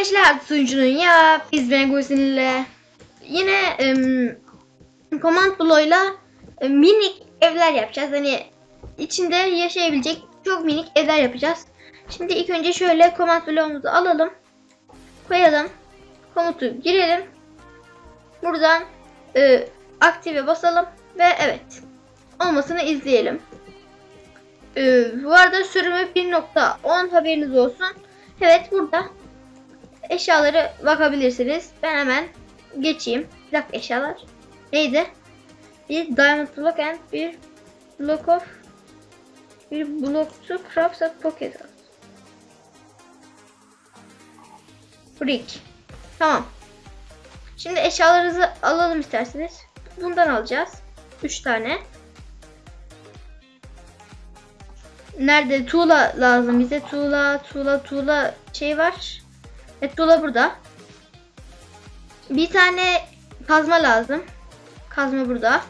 Arkadaşlar sunucunun ya biz Bengusin ile yine em, command bloğuyla e, minik evler yapacağız. Hani içinde yaşayabilecek çok minik evler yapacağız. Şimdi ilk önce şöyle command bloğumuzu alalım. Koyalım. Komutu girelim. Buradan e, aktive basalım ve evet olmasını izleyelim. E, bu arada sürümü 1.10 haberiniz olsun. Evet burada eşyaları bakabilirsiniz. Ben hemen geçeyim. Bir dakika eşyalar. Neydi? Bir diamond block and bir block of bir block to craft a pocket. Brick. Tamam. Şimdi eşyalarınızı alalım isterseniz. Bundan alacağız. 3 tane. Nerede? Tuğla lazım bize. Tuğla, tuğla, tuğla şey var. Evet tuğla burada. Bir tane kazma lazım. Kazma burada.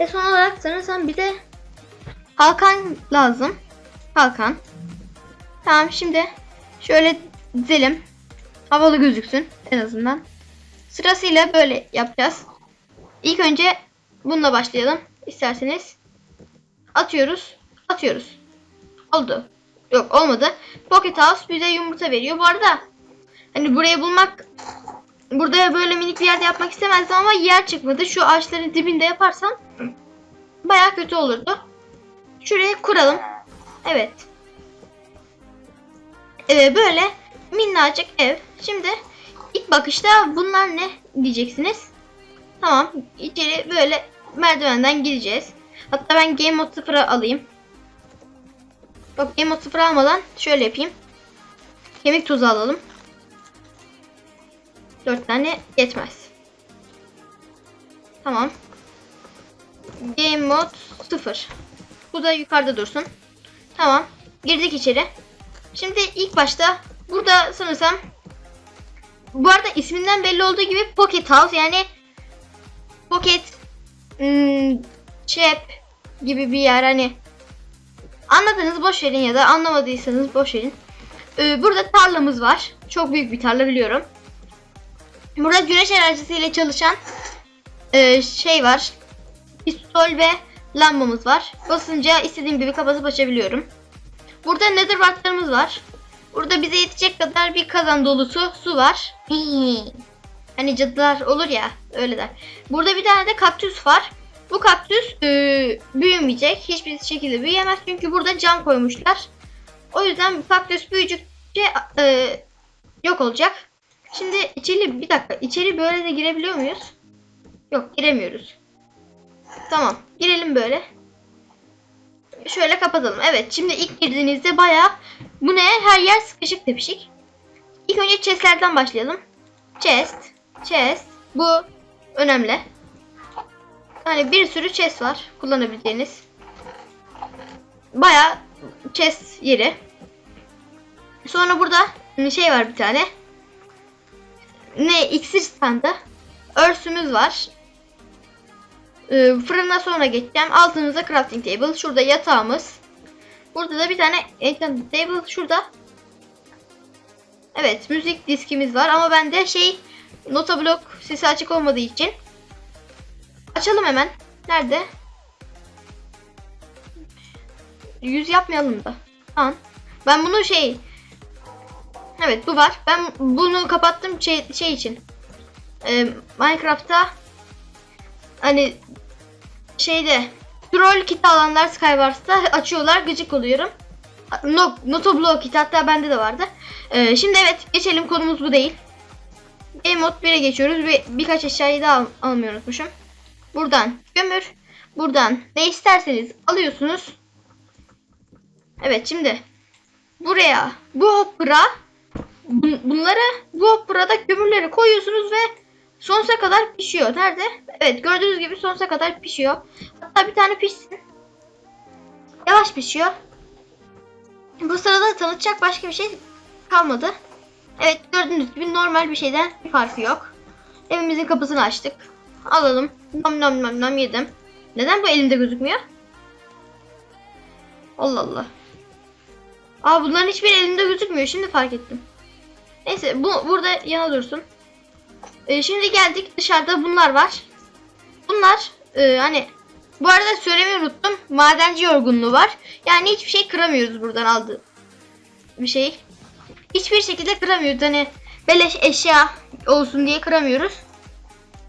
Ve son olarak sanırsam bir de kalkan lazım. Kalkan. Tamam şimdi şöyle dizelim. Havalı gözüksün en azından. Sırasıyla böyle yapacağız. İlk önce bununla başlayalım. İsterseniz atıyoruz. Atıyoruz. Oldu. Yok olmadı. Pocket House bize yumurta veriyor. Bu arada hani burayı bulmak burada böyle minik bir yerde yapmak istemezdim ama yer çıkmadı. Şu ağaçların dibinde yaparsam baya kötü olurdu. Şuraya kuralım. Evet. Evet böyle minnacık ev. Şimdi ilk bakışta bunlar ne diyeceksiniz. Tamam içeri böyle merdivenden gireceğiz. Hatta ben Game Mode 0'a alayım. Bak Game Mode 0 almadan şöyle yapayım. Kemik tuzu alalım. 4 tane yetmez. Tamam. Game Mode 0. Bu da yukarıda dursun. Tamam. Girdik içeri. Şimdi ilk başta burada sanırsam bu arada isminden belli olduğu gibi Pocket House yani Pocket hmm, Chap gibi bir yer hani anladınız boş verin ya da anlamadıysanız boş verin. Ee, burada tarlamız var. Çok büyük bir tarla biliyorum. Burada güneş enerjisiyle çalışan e, şey var. Pistol ve lambamız var. Basınca istediğim gibi kapatıp açabiliyorum. Burada nether wardlarımız var. Burada bize yetecek kadar bir kazan dolusu su var. hani cadılar olur ya öyle der. Burada bir tane de kaktüs var. Bu kaktüs e, büyümeyecek. Hiçbir şekilde büyüyemez. Çünkü burada cam koymuşlar. O yüzden kaktüs büyüdükçe e, yok olacak. Şimdi içeri bir dakika. içeri böyle de girebiliyor muyuz? Yok giremiyoruz. Tamam. Girelim böyle. Şöyle kapatalım. Evet şimdi ilk girdiğinizde baya bu ne? Her yer sıkışık tepişik. İlk önce chestlerden başlayalım. Chest. Chest. Bu önemli. Yani bir sürü chest var kullanabileceğiniz. Baya chest yeri. Sonra burada şey var bir tane. Ne iksir standı. Örsümüz var. Ee, fırına sonra geçeceğim. Altımızda crafting table. Şurada yatağımız. Burada da bir tane enchanted table. Şurada. Evet müzik diskimiz var ama bende şey nota blok sesi açık olmadığı için açalım hemen. Nerede? Yüz yapmayalım da. Tamam. Ben bunu şey Evet bu var. Ben bunu kapattım şey, şey için. Ee, Minecraft'ta hani şeyde troll kit alanlar Skywars'ta açıyorlar gıcık oluyorum. No, Notoblock kit hatta bende de vardı. Ee, şimdi evet geçelim konumuz bu değil. Game Mode 1'e geçiyoruz ve birkaç eşyayı daha al almayı. Buradan kömür. Buradan ne isterseniz alıyorsunuz. Evet şimdi buraya bu hopper'a bun bunları bu hopper'a kömürleri koyuyorsunuz ve sonsuza kadar pişiyor. Nerede? Evet gördüğünüz gibi sonsuza kadar pişiyor. Hatta bir tane pişsin. Yavaş pişiyor. Bu sırada tanıtacak başka bir şey kalmadı. Evet gördüğünüz gibi normal bir şeyden bir farkı yok. Evimizin kapısını açtık. Alalım. Nam nam nam nam yedim. Neden bu elimde gözükmüyor? Allah Allah. Aa bunların hiçbir elimde gözükmüyor. Şimdi fark ettim. Neyse bu burada yana dursun. Ee, şimdi geldik dışarıda bunlar var. Bunlar e, hani bu arada söylemeyi unuttum. Madenci yorgunluğu var. Yani hiçbir şey kıramıyoruz buradan aldığı bir şey. Hiçbir şekilde kıramıyoruz. Hani beleş eşya olsun diye kıramıyoruz.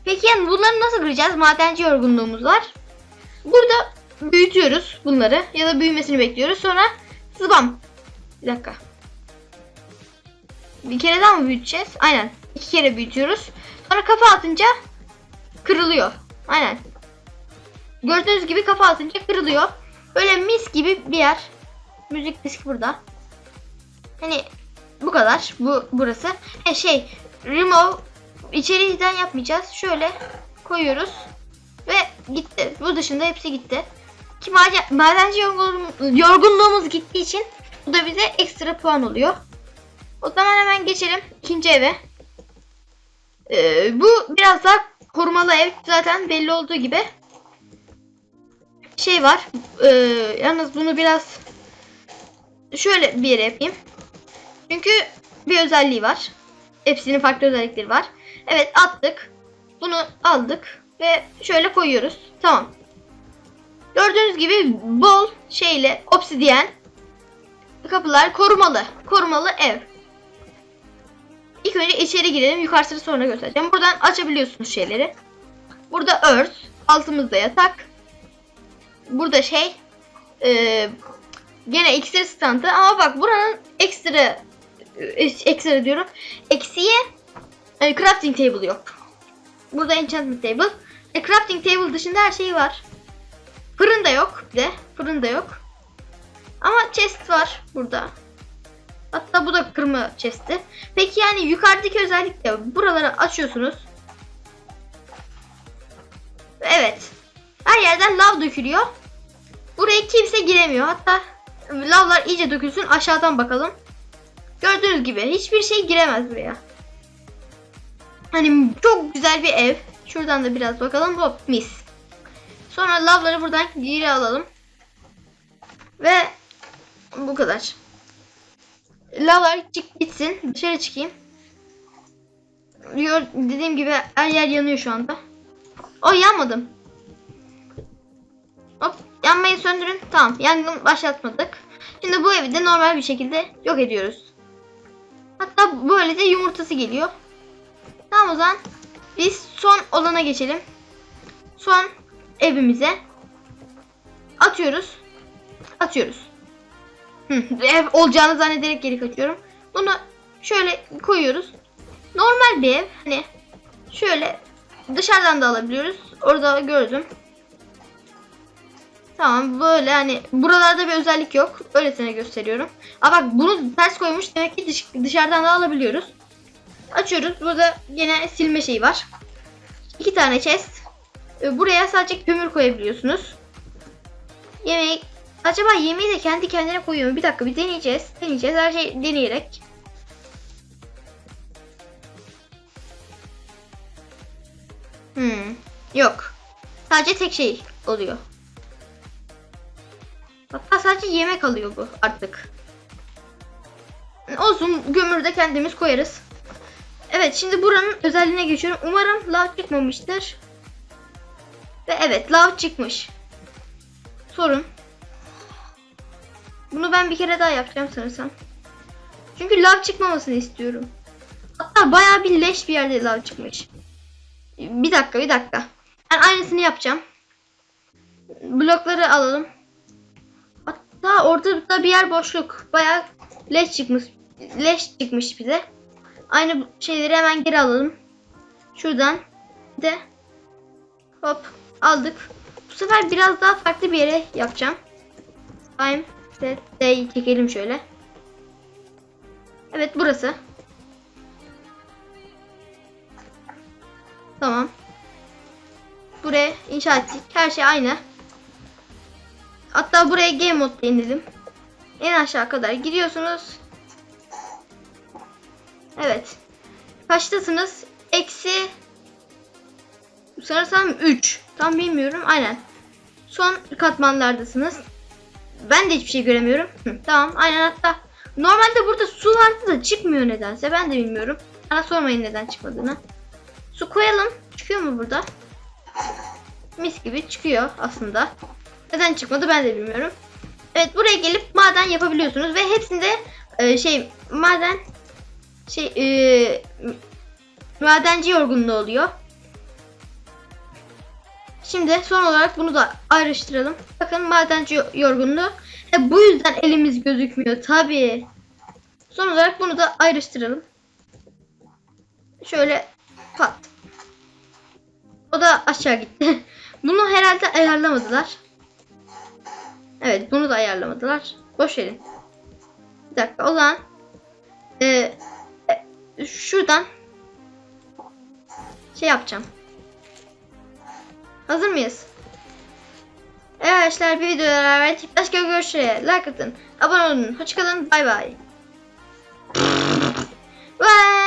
Peki yani bunları nasıl kıracağız? Madenci yorgunluğumuz var. Burada büyütüyoruz bunları ya da büyümesini bekliyoruz. Sonra zıbam. Bir dakika. Bir kere daha mı büyüteceğiz? Aynen. İki kere büyütüyoruz. Sonra kafa atınca kırılıyor. Aynen. Gördüğünüz gibi kafa atınca kırılıyor. Böyle mis gibi bir yer. Müzik diski burada. Hani bu kadar. Bu burası. E şey remove içeriden yapmayacağız. Şöyle koyuyoruz. Ve gitti. Bu dışında hepsi gitti. Ki maden, madenci yorgun- yorgunluğumuz gittiği için bu da bize ekstra puan oluyor. O zaman hemen geçelim ikinci eve. Ee, bu biraz daha korumalı ev zaten belli olduğu gibi. Şey var. Ee, yalnız bunu biraz şöyle bir yere yapayım. Çünkü bir özelliği var. Hepsinin farklı özellikleri var. Evet attık. Bunu aldık ve şöyle koyuyoruz. Tamam. Gördüğünüz gibi bol şeyle obsidyen kapılar korumalı. Korumalı ev. İlk önce içeri girelim. Yukarısını sonra göstereceğim. Buradan açabiliyorsunuz şeyleri. Burada örs. Altımızda yatak. Burada şey. E, gene iksir standı. Ama bak buranın ekstra e, ekstra diyorum. Eksiye e, crafting table yok. Burada enchantment table. E, crafting table dışında her şey var. Fırın da yok de. Fırın da yok. Ama chest var burada. Hatta bu da kırma chest'i. Peki yani yukarıdaki özellik de buraları açıyorsunuz. Evet. Her yerden lav dökülüyor. Buraya kimse giremiyor. Hatta lavlar iyice dökülsün aşağıdan bakalım. Gördüğünüz gibi hiçbir şey giremez buraya. Hani çok güzel bir ev. Şuradan da biraz bakalım. Hop mis. Sonra lavları buradan geri alalım. Ve bu kadar. Lavlar çık bitsin. Dışarı çıkayım. Gör, dediğim gibi her yer yanıyor şu anda. O yanmadım. Hop yanmayı söndürün. Tamam yangın başlatmadık. Şimdi bu evi de normal bir şekilde yok ediyoruz. Hatta böyle de yumurtası geliyor. Tamam o zaman biz son olana geçelim. Son evimize atıyoruz. Atıyoruz. Ev olacağını zannederek geri kaçıyorum. Bunu şöyle koyuyoruz. Normal bir ev. Hani şöyle dışarıdan da alabiliyoruz. Orada gördüm. Tamam böyle hani buralarda bir özellik yok. Öylesine gösteriyorum. Aa bak bunu ters koymuş. Demek ki dış- dışarıdan da alabiliyoruz. Açıyoruz. Burada yine silme şeyi var. İki tane chest. Ee, Buraya sadece kömür koyabiliyorsunuz. Yemeği acaba yemeği de kendi kendine koyuyor mu? Bir dakika bir deneyeceğiz. Deneyeceğiz. Her şey deneyerek. Hmm. Yok. Sadece tek şey oluyor. Hatta sadece yemek alıyor bu artık. Olsun gömürü de kendimiz koyarız. Evet şimdi buranın özelliğine geçiyorum. Umarım lav çıkmamıştır. Ve evet lav çıkmış. Sorun. Bunu ben bir kere daha yapacağım sanırsam. Çünkü lav çıkmamasını istiyorum. Hatta bayağı bir leş bir yerde lav çıkmış. Bir dakika bir dakika. Ben aynısını yapacağım. Blokları alalım. Hatta orada da bir yer boşluk. Bayağı leş çıkmış. Leş çıkmış bize. Aynı şeyleri hemen geri alalım. Şuradan de hop aldık. Bu sefer biraz daha farklı bir yere yapacağım. Time day çekelim şöyle. Evet burası. Tamam. Buraya inşa ettik. Her şey aynı. Hatta buraya game mode inelim. En aşağı kadar gidiyorsunuz. Evet. Kaçtasınız? Eksi sanırsam 3. Tam bilmiyorum. Aynen. Son katmanlardasınız. Ben de hiçbir şey göremiyorum. Tamam. Aynen hatta Normalde burada su vardı da çıkmıyor nedense. Ben de bilmiyorum. Bana sormayın neden çıkmadığını. Su koyalım. Çıkıyor mu burada? Mis gibi çıkıyor aslında. Neden çıkmadı ben de bilmiyorum. Evet buraya gelip maden yapabiliyorsunuz ve hepsinde e, şey maden şey e, madenci yorgunluğu oluyor. Şimdi son olarak bunu da ayrıştıralım. Bakın madenci yo- yorgunluğu. E, bu yüzden elimiz gözükmüyor tabi. Son olarak bunu da ayrıştıralım. Şöyle pat. O da aşağı gitti. Bunu herhalde ayarlamadılar. Evet bunu da ayarlamadılar. Boş verin. Bir dakika o zaman e, e, şuradan şey yapacağım. Hazır mıyız? Evet arkadaşlar bir videoda beraber başka görüşürüz. Like atın. Abone olun. Hoşçakalın. Bay bay. Bye.